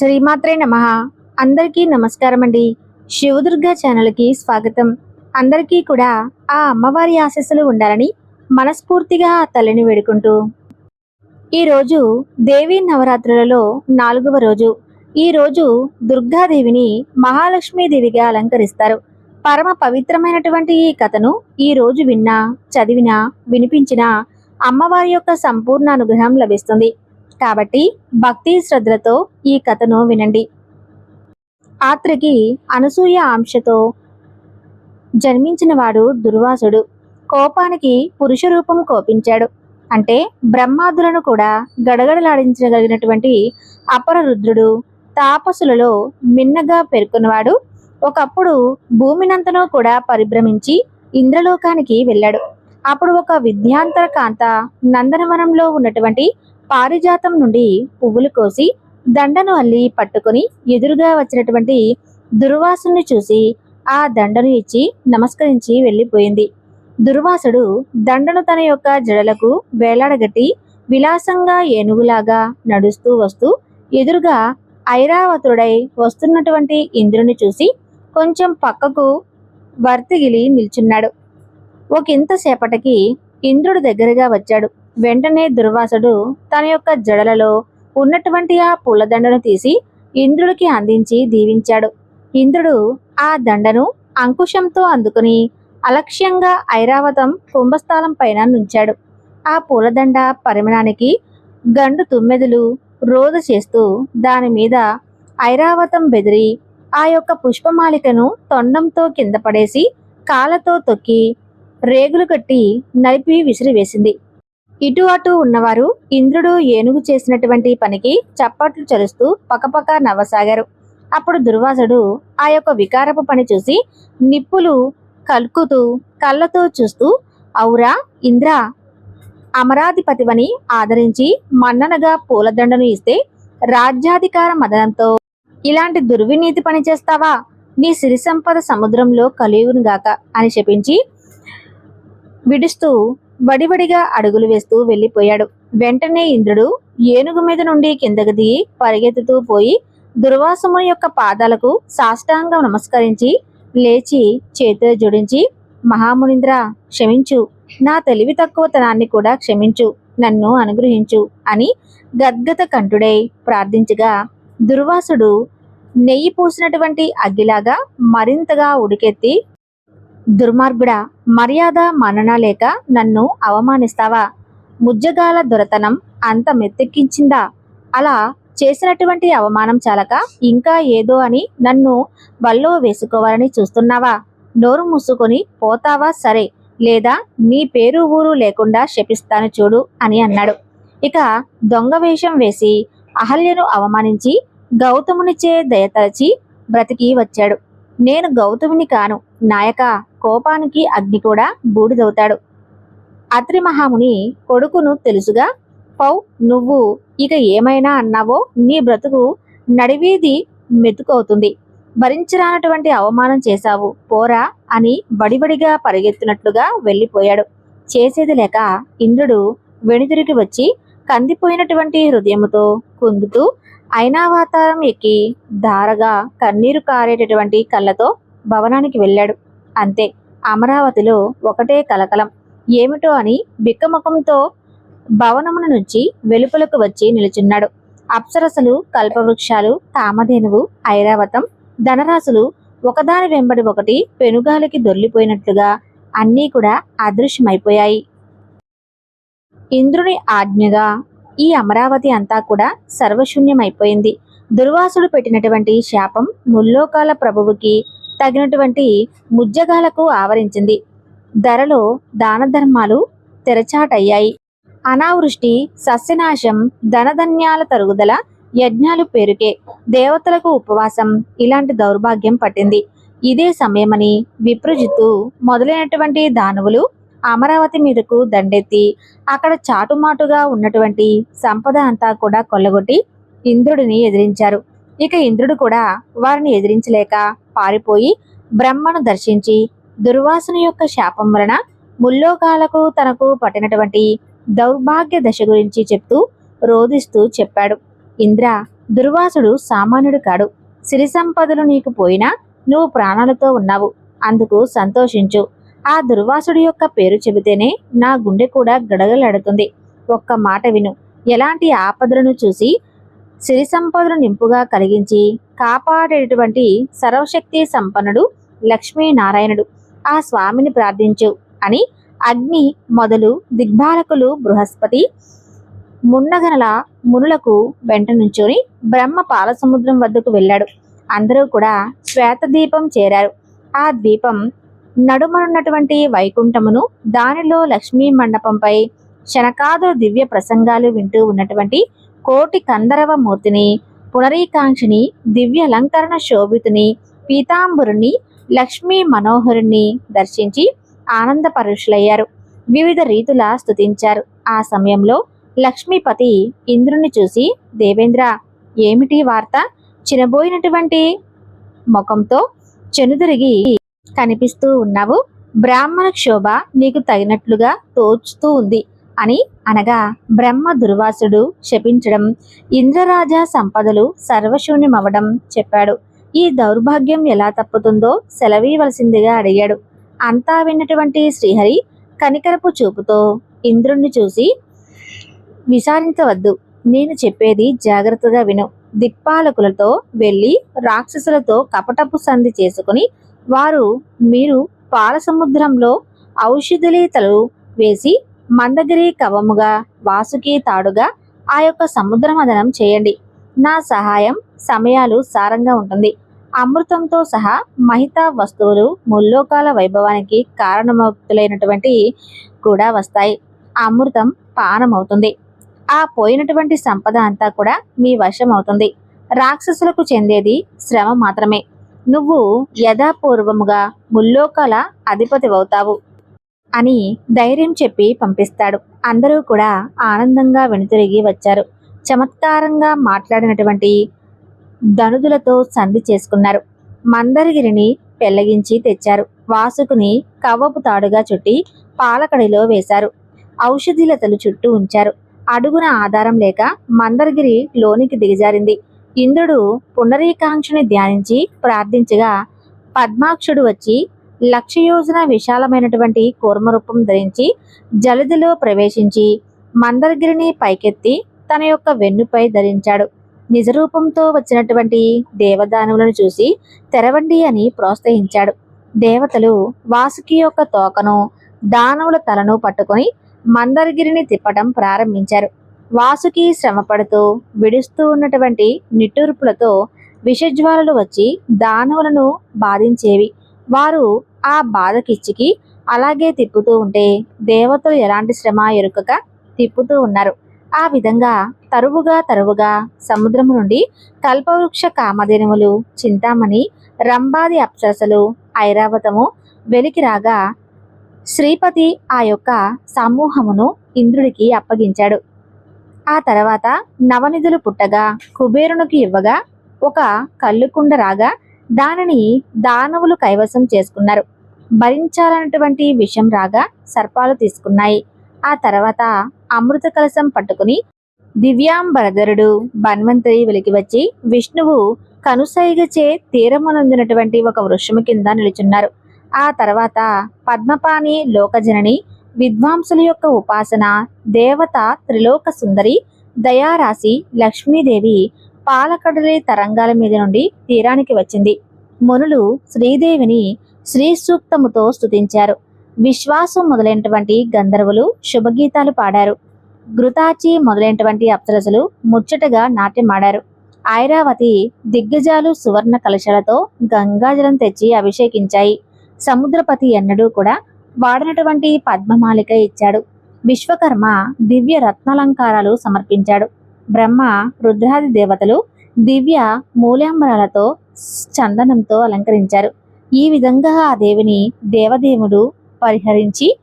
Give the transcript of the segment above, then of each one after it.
శ్రీమాత్రే నమ. అందరికీ నమస్కారం అండి. శివదుర్గ ఛానల్కి స్వాగతం. అందరికీ కూడా ఆ అమ్మవారి ఆశస్సులు ఉండాలని మనస్ఫూర్తిగా తల్లిని వేడుకుంటూ. ఈరోజు దేవి నవరాత్రులలో నాలుగవ రోజు. ఈ రోజు దుర్గాదేవిని మహాలక్ష్మీదేవిగా అలంకరిస్తారు. పరమ పవిత్రమైనటువంటి ఈ కథను ఈ రోజు విన్నా చదివినా వినిపించినా అమ్మవారి యొక్క సంపూర్ణ అనుగ్రహం లభిస్తుంది. కాబట్టి భక్తి శ్రద్ధలతో ఈ కథను వినండి. ఆత్రికి అనసూయ ఆంశతో జన్మించినవాడు దుర్వాసుడు. కోపానికి పురుష రూపం కోపించాడు. అంటే బ్రహ్మాదులను కూడా గడగడలాడించగలిగినటువంటి అపర రుద్రుడు తాపసులలో మిన్నగా పేర్కొన్నవాడు ఒకప్పుడు భూమినంతనో కూడా పరిభ్రమించి ఇంద్రలోకానికి వెళ్ళాడు. అప్పుడు ఒక విద్యాంతర కాంత నందనవనంలో ఉన్నటువంటి పారిజాతం నుండి పువ్వులు కోసి దండను అల్లి పట్టుకొని ఎదురుగా వచ్చినటువంటి దుర్వాసుని చూసి ఆ దండను ఇచ్చి నమస్కరించి వెళ్ళిపోయింది. దుర్వాసుడు దండను తన యొక్క జడలకు వేలాడగట్టి విలాసంగా ఏనుగులాగా నడుస్తూ వస్తూ ఎదురుగా ఐరావతుడై వస్తున్నటువంటి ఇంద్రుని చూసి కొంచెం పక్కకు వర్తిగిలి నిల్చున్నాడు. ఒకంతసేపటికి ఇంద్రుడు దగ్గరగా వచ్చాడు. వెంటనే దుర్వాసుడు తన యొక్క జడలలో ఉన్నటువంటి ఆ పూలదండను తీసి ఇంద్రుడికి అందించి దీవించాడు. ఇంద్రుడు ఆ దండను అంకుశంతో అందుకుని అలక్ష్యంగా ఐరావతం కుంభస్థలం పైన నుంచాడు. ఆ పూలదండ పరిమాణానికి గండు తుమ్మెదులు రోద చేస్తూ దాని మీద ఐరావతం బెదిరి ఆ యొక్క పుష్పమాలికను తొండంతో కింద పడేసి కాళ్ళతో తొక్కి రేగులు కట్టి నలిపి విసిరివేసింది. ఇటు అటు ఉన్నవారు ఇంద్రుడు ఏనుగు చేసినటువంటి పనికి చప్పట్లు చరుస్తూ పకపక నవ్వసాగారు. అప్పుడు దుర్వాసుడు ఆ యొక్క వికారపు పని చూసి నిప్పులు కలుకుతూ కళ్ళతో చూస్తూ ఔరా ఇంద్ర అమరాధిపతివని ఆదరించి మన్ననగా పూలదండను ఇస్తే రాజ్యాధికార మదనంతో ఇలాంటి దుర్వినీతి పని చేస్తావా? నీ సిరి సంపద సముద్రంలో కలియునుగాక అని శపించి విడుస్తూ వడివడిగా అడుగులు వేస్తూ వెళ్ళిపోయాడు. వెంటనే ఇంద్రుడు ఏనుగు మీద నుండి కిందకు దిగి పరిగెత్తుతూ పోయి దుర్వాసము యొక్క పాదాలకు సాష్టాంగం నమస్కరించి లేచి చేతులు జోడించి మహామునింద్ర క్షమించు. నా తెలివి తక్కువతనాన్ని కూడా క్షమించు. నన్ను అనుగ్రహించు అని గద్గత కంఠుడై ప్రార్థించగా దుర్వాసుడు నెయ్యి పూసినటువంటి అగ్గిలాగా మరింతగా ఉడికెత్తి దుర్మార్గుడా మర్యాద మనన లేక నన్ను అవమానిస్తావా? ముజ్జగాల దొరతనం అంత మెత్తెక్కించిందా? అలా చేసినటువంటి అవమానం చాలక ఇంకా ఏదో అని నన్ను బల్లో వేసుకోవాలని చూస్తున్నావా? నోరు మూసుకొని పోతావా? సరే లేదా నీ పేరు ఊరు లేకుండా శపిస్తాను చూడు అని అన్నాడు. ఇక దొంగ వేషం వేసి అహల్యను అవమానించి గౌతమునిచే దయతలచి బ్రతికి వచ్చాడు. నేను గౌతముని కాను. నాయక కోపానికి అగ్ని కూడా బూడిదవుతాడు. అత్రి మహాముని కొడుకును తెలుసుగా పౌ నువ్వు ఇక ఏమైనా అన్నావో నీ బ్రతుకు నడివీది మెతుకవుతుంది. భరించరానటువంటి అవమానం చేశావు. పోరా అని బడిబడిగా పరిగెత్తినట్లుగా వెళ్ళిపోయాడు. చేసేది లేక ఇంద్రుడు వెనుదిరిగి వచ్చి కందిపోయినటువంటి హృదయముతో కుందుతూ ఐనావతారం ఎక్కి ధారగా కన్నీరు కారేటటువంటి కళ్ళతో భవనానికి వెళ్ళాడు. అంతే అమరావతిలో ఒకటే కలకలం. ఏమిటో అని బిక్కముఖంతో భవనమున నుంచి వెలుపలకు వచ్చి నిలుచున్నాడు. అప్సరసలు కల్పవృక్షాలు కామధేనువు ఐరావతం ధనరాశులు ఒకదాని వెంబడి ఒకటి పెనుగాలికి దొర్లిపోయినట్లుగా అన్నీ కూడా అదృశ్యమైపోయాయి. ఇంద్రుని ఆజ్ఞగా ఈ అమరావతి అంతా కూడా సర్వశూన్యమైపోయింది. దుర్వాసుడు పెట్టినటువంటి శాపం ముల్లోకాల ప్రభువుకి తగినటువంటి ముజ్జగాలకు ఆవరించింది. ధరలో దాన ధర్మాలు తెరచాటయ్యాయి. అనావృష్టి సస్యనాశం ధనధన్యాల తరుగుదల యజ్ఞాలు పేరుకే. దేవతలకు ఉపవాసం ఇలాంటి దౌర్భాగ్యం పట్టింది. ఇదే సమయమని విప్రజిత్తు మొదలైనటువంటి దానవులు అమరావతి మీదకు దండెత్తి అక్కడ చాటుమాటుగా ఉన్నటువంటి సంపద అంతా కూడా కొల్లగొట్టి ఇంద్రుడిని ఎదిరించారు. ఇక ఇంద్రుడు కూడా వారిని ఎదిరించలేక పారిపోయి బ్రహ్మను దర్శించి దుర్వాసుని యొక్క శాపం వలన ముల్లోకాలకు తనకు పట్టినటువంటి దౌర్భాగ్య దశ గురించి చెప్తూ రోధిస్తూ చెప్పాడు. ఇంద్ర దుర్వాసుడు సామాన్యుడు కాడు. సిరి సంపదలు నీకు పోయినా నువ్వు ప్రాణాలతో ఉన్నావు. అందుకు సంతోషించు. ఆ దుర్వాసుడి యొక్క పేరు చెబితేనే నా గుండె కూడా గడగలాడుతుంది. ఒక్క మాట విను. ఎలాంటి ఆపదలను చూసి సిరి సంపదలు నింపుగా కలిగించి కాపాడేటువంటి సర్వశక్తి సంపన్నుడు లక్ష్మీనారాయణుడు. ఆ స్వామిని ప్రార్థించు అని అగ్ని మొదలు దిగ్బాలకులు బృహస్పతి మున్నగనల మునులకు వెంట నుంచొని బ్రహ్మ పాలసముద్రం వద్దకు వెళ్ళాడు. అందరూ కూడా శ్వేతదీపం చేరారు. ఆ ద్వీపం నడుమనున్నటువంటి వైకుంఠమును దానిలో లక్ష్మీ మండపంపై శనకాదుల దివ్య ప్రసంగాలు వింటూ ఉన్నటువంటి కోటి కందరవ మూర్తిని పునరీకాంక్షిని దివ్య అలంకరణ శోభితుని పీతాంబరుని లక్ష్మీ మనోహరుణ్ణి దర్శించి ఆనందపరుషులయ్యారు వివిధ రీతుల స్తుతించారు. ఆ సమయంలో లక్ష్మీపతి ఇంద్రుని చూసి దేవేంద్ర ఏమిటి వార్త? చినబోయినటువంటి ముఖంతో చెనుదిరిగి కనిపిస్తూ ఉన్నావు. బ్రాహ్మణ క్షోభ నీకు తగినట్లుగా తోచుతూ ఉంది అని అనగా బ్రహ్మ దుర్వాసుడు శపించడం ఇంద్రరాజా సంపదలు సర్వశూన్యమవడం చెప్పాడు. ఈ దౌర్భాగ్యం ఎలా తప్పుతుందో సెలవీయవలసిందిగా అడిగాడు. అంతా విన్నటువంటి శ్రీహరి కనికరపు చూపుతో ఇంద్రుణ్ణి చూసి విచారించవద్దు నేను చెప్పేది జాగ్రత్తగా విను. దిక్పాలకులతో వెళ్ళి రాక్షసులతో కపటపు సంధి చేసుకుని వారు మీరు పాలసముద్రంలో ఔషధులీతలు వేసి మందగిరి కవముగా వాసుకి తాడుగా ఆ యొక్క సముద్ర మదనం చేయండి. నా సహాయం సమయాలు సారంగా ఉంటుంది. అమృతంతో సహా మహితా వస్తువులు ముల్లోకాల వైభవానికి కారణమవుతులైనటువంటి కూడా వస్తాయి. అమృతం పానమవుతుంది. ఆ పోయినటువంటి సంపద అంతా కూడా మీ వశం అవుతుంది రాక్షసులకు చెందేది శ్రమ మాత్రమే. నువ్వు యథాపూర్వముగా ముల్లోకాల అధిపతివవుతావు అని ధైర్యం చెప్పి పంపిస్తాడు. అందరూ కూడా ఆనందంగా వెనుతిరిగి వచ్చారు. చమత్కారంగా మాట్లాడినటువంటి ధనుదులతో సంధి చేసుకున్నారు. మందరగిరిని పెళ్ళగించి తెచ్చారు. వాసుకుని కవ్వపు తాడుగా చుట్టి పాలకడిలో వేశారు. ఔషధిలతలు చుట్టూ ఉంచారు. అడుగున ఆధారం లేక మందరగిరి లోనికి దిగజారింది. ఇంద్రుడు పునరీకాంక్షని ధ్యానించి ప్రార్థించగా పద్మాక్షుడు వచ్చి లక్ష్యయోజన విశాలమైనటువంటి కూర్మరూపం ధరించి జలదిలో ప్రవేశించి మందరగిరిని పైకెత్తి తన యొక్క వెన్నుపై ధరించాడు. నిజరూపంతో వచ్చినటువంటి దేవదానవులను చూసి తెరవండి అని ప్రోత్సహించాడు. దేవతలు వాసుకి యొక్క తోకను దానవుల తలను పట్టుకొని మందరగిరిని తిప్పటం ప్రారంభించారు. వాసుకి శ్రమపడుతూ విడుస్తూ ఉన్నటువంటి నిట్టూర్పులతో విషజ్వాలలు వచ్చి దానవులను బాధించేవి. వారు ఆ బాధకిచ్చికి అలాగే తిప్పుతూ ఉంటే దేవతలు ఎలాంటి శ్రమ ఎరుకక తిప్పుతూ ఉన్నారు. ఆ విధంగా తరువుగా తరువుగా సముద్రము నుండి కల్పవృక్ష కామధేనువులు చింతామణి రంభాది అప్సరసలు ఐరావతము వెలికి రాగా శ్రీపతి ఆ యొక్క సమూహమును ఇంద్రుడికి అప్పగించాడు. ఆ తర్వాత నవనిధులు పుట్టగా కుబేరునికి ఇవ్వగా ఒక కళ్ళుకుండ రాగా దానిని దానవులు కైవసం చేసుకున్నారు. భరించాలన్నటువంటి విషం రాగా సర్పాలు తీసుకున్నాయి. ఆ తర్వాత అమృత కలసం పట్టుకుని దివ్యాంబరధరుడు బన్వంతరి వెలికి వచ్చి విష్ణువు కనుసైగచే తీరమునందినటువంటి ఒక వృక్షము కింద నిలుచున్నారు. ఆ తర్వాత పద్మపాణి లోకజనని విద్వాంసుల యొక్క ఉపాసన దేవత త్రిలోక సుందరి దయారాశి లక్ష్మీదేవి పాలకడలి తరంగాల మీద నుండి తీరానికి వచ్చింది. మునులు శ్రీదేవిని శ్రీ సూక్తముతో స్తుతించారు. విశ్వాసం మొదలైనటువంటి గంధర్వులు శుభగీతాలు పాడారు. ఘృతాచి మొదలైనటువంటి అప్సరసులు ముచ్చటగా నాట్యమాడారు. ఐరావతి దిగ్గజాలు సువర్ణ కలశాలతో గంగాజలం తెచ్చి అభిషేకించాయి. సముద్రపతి ఎన్నడూ కూడా వాడినటువంటి పద్మమాలిక ఇచ్చాడు. విశ్వకర్మ దివ్య రత్నాలంకారాలు సమర్పించాడు. బ్రహ్మ రుద్రాది దేవతలు దివ్య మూల్యాంబరాలతో చందనంతో అలంకరించారు. ఈ విధంగా ఆ దేవిని దేవదేవుడు పరిహరించి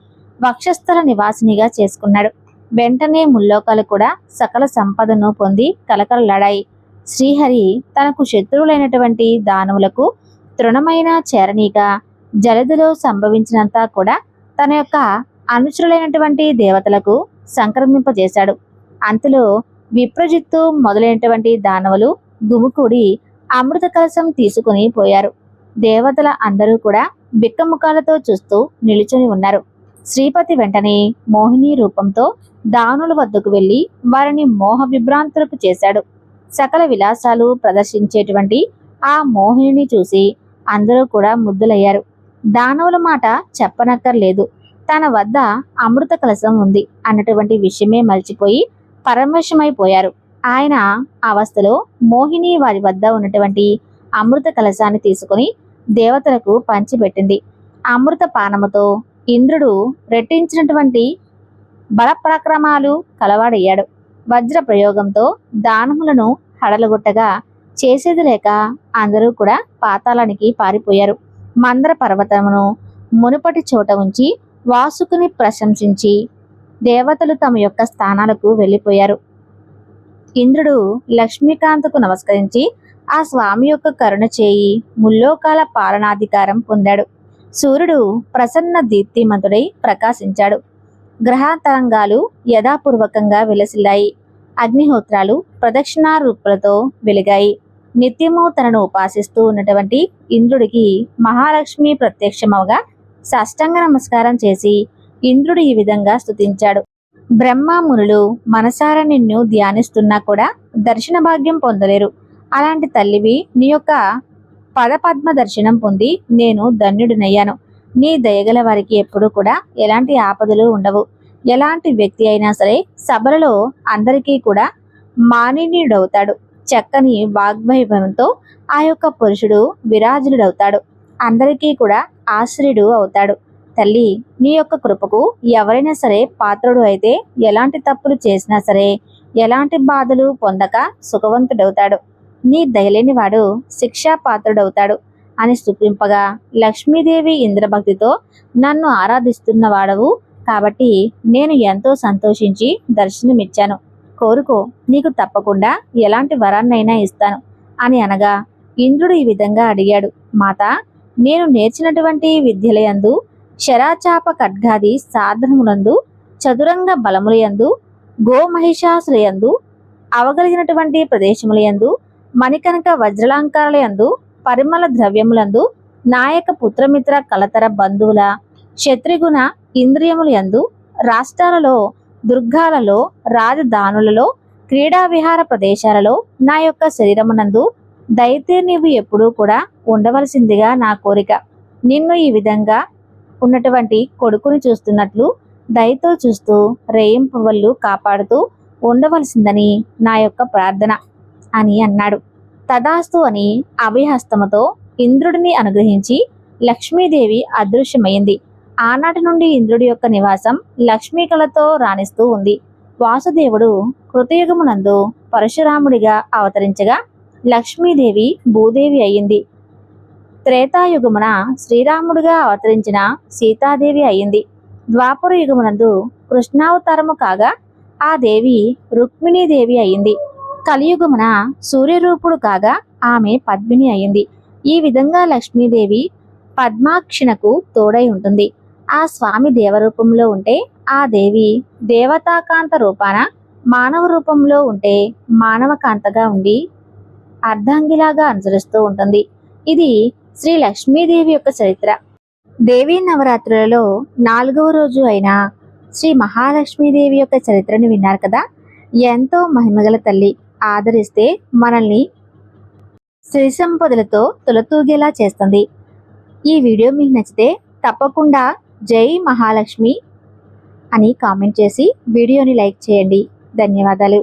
వక్షస్థల నివాసినిగా చేసుకున్నాడు. వెంటనే ముల్లోకాలు కూడా సకల సంపదను పొంది కలకలలాడాయి. శ్రీహరి తనకు శత్రువులైనటువంటి దానవులకు తృణమైన చేరణిగా జలదులో సంభవించినంత కూడా తన యొక్క అనుచరులైనటువంటి దేవతలకు సంక్రమింపజేశాడు. అంతలో విప్రజిత్తు మొదలైనటువంటి దానవులు గుమికూడి అమృత కలసం తీసుకుని పోయారు. దేవతల అందరూ కూడా బిక్కముఖాలతో చూస్తూ నిలుచుని ఉన్నారు. శ్రీపతి వెంటనే మోహిని రూపంతో దానుల వద్దకు వెళ్ళి వారిని మోహ విభ్రాంతులకు చేశాడు. సకల విలాసాలు ప్రదర్శించేటువంటి ఆ మోహిని చూసి అందరూ కూడా ముద్దులయ్యారు. దానవుల మాట చెప్పనక్కర్లేదు. తన వద్ద అమృత కలశం ఉంది అన్నటువంటి విషయమే మర్చిపోయి పరమశమైపోయారు ఆయన అవస్థలో మోహిని వారి వద్ద ఉన్నటువంటి అమృత కలశాన్ని తీసుకుని దేవతలకు పంచిపెట్టింది. అమృత పానముతో ఇంద్రుడు రెట్టించినటువంటి బలపరాక్రమాలు కలవాడయ్యాడు. వజ్ర ప్రయోగంతో దానములను హడలగొట్టగా చేసేది లేక అందరూ కూడా పాతాళానికి పారిపోయారు. మందర పర్వతమును మునుపటి చోట ఉంచి వాసుకుని ప్రశంసించి దేవతలు తమ యొక్క స్థానాలకు వెళ్ళిపోయారు. ఇంద్రుడు లక్ష్మీకాంతకు నమస్కరించి ఆ స్వామి యొక్క కరుణ చేయి ముల్లోకాల పాలనాధికారం పొందాడు. సూర్యుడు ప్రసన్న దీప్తిమంతుడై ప్రకాశించాడు. గ్రహ తరంగాలు యథాపూర్వకంగా విలసిల్లాయి. అగ్నిహోత్రాలు ప్రదక్షిణారూపులతో వెలిగాయి. నిత్యము తనను ఉపాసిస్తూ ఉన్నటువంటి ఇంద్రుడికి మహాలక్ష్మి ప్రత్యక్షమవగా సాష్టాంగ నమస్కారం చేసి ఇంద్రుడు ఈ విధంగా స్తుతించాడు. బ్రహ్మ మునులు మనసార నిన్ను ధ్యానిస్తున్నా కూడా దర్శన భాగ్యం పొందలేరు. అలాంటి తల్లివి నీ యొక్క పదపద్మ దర్శనం పొంది నేను ధన్యుడినయ్యాను. నీ దయగల వారికి ఎప్పుడూ కూడా ఎలాంటి ఆపదలు ఉండవు. ఎలాంటి వ్యక్తి అయినా సరే సభలలో అందరికీ కూడా మానినీయుడవుతాడు. చక్కని వాగ్వైభవంతో ఆ యొక్క పురుషుడు విరాజులుడవుతాడు అందరికీ కూడా ఆశ్రయుడు అవుతాడు. తల్లి నీ యొక్క కృపకు ఎవరైనా సరే పాత్రుడు అయితే ఎలాంటి తప్పులు చేసినా సరే ఎలాంటి బాధలు పొందక సుఖవంతుడవుతాడు. నీ దయలేని వాడు శిక్షా పాత్రుడవుతాడు అని స్తుతింపగా లక్ష్మీదేవి ఇంద్రభక్తితో నన్ను ఆరాధిస్తున్న వాడవు కాబట్టి నేను ఎంతో సంతోషించి దర్శనమిచ్చాను. కోరుకో. నీకు తప్పకుండా ఎలాంటి వరాన్నైనా ఇస్తాను అని అనగా ఇంద్రుడు ఈ విధంగా అడిగాడు. మాత నేను నేర్చినటువంటి విద్యలయందు శరాచాప ఖడ్గాది సాధనములందు చదురంగ బలములయందు గోమహిషాసులయందు అవగలిగినటువంటి ప్రదేశములయందు మణికనక వజ్రలంకారలయందు పరిమళ ద్రవ్యములందు నాయక పుత్రమిత్ర కలతర బంధువుల శత్రుగుణ ఇంద్రియములయందు రాష్ట్రాలలో దుర్గాలలో రాజధానులలో క్రీడా విహార ప్రదేశాలలో నా యొక్క శరీరమునందు దైతే నీవు ఎప్పుడూ కూడా ఉండవలసిందిగా నా కోరిక. నిన్ను ఈ విధంగా ఉన్నటువంటి కొడుకుని చూస్తున్నట్లు దయతో చూస్తూ రేయింపవళ్ళు కాపాడుతూ ఉండవలసిందని నా యొక్క ప్రార్థన అని అన్నాడు. తదాస్తు అని అభయహస్తముతో ఇంద్రుడిని అనుగ్రహించి లక్ష్మీదేవి అదృశ్యమైంది ఆనాటి నుండి ఇంద్రుడి యొక్క నివాసం లక్ష్మీకలతో రాణిస్తూ ఉంది. వాసుదేవుడు కృతయుగమునందు పరశురాముడిగా అవతరించగా లక్ష్మీదేవి భూదేవి అయ్యింది త్రేతాయుగమున శ్రీరాముడిగా అవతరించిన సీతాదేవి అయ్యింది ద్వాపర యుగమునందు కృష్ణావతారము కాగా ఆ దేవి రుక్మిణీదేవి అయ్యింది కలియుగమున సూర్యరూపుడు కాగా ఆమె పద్మిని అయ్యింది ఈ విధంగా లక్ష్మీదేవి పద్మాక్షిణకు తోడై ఉంటుంది. ఆ స్వామి దేవరూపంలో ఉంటే ఆ దేవి దేవతాకాంత రూపాన మానవ రూపంలో ఉంటే మానవకాంతగా ఉండి అర్ధాంగిలాగా అనుసరిస్తూ ఉంటుంది. ఇది శ్రీ లక్ష్మీదేవి యొక్క చరిత్ర. దేవీ నవరాత్రులలో నాలుగవ రోజు అయిన శ్రీ మహాలక్ష్మీదేవి యొక్క చరిత్రను విన్నారు కదా? ఎంతో మహిమగల తల్లి ఆదరిస్తే మనల్ని శ్రీ సంపదలతో తులతూగేలా చేస్తుంది. ఈ వీడియో మీకు నచ్చితే తప్పకుండా జై మహాలక్ష్మి అని కామెంట్ చేసి వీడియోని లైక్ చేయండి. ధన్యవాదాలు.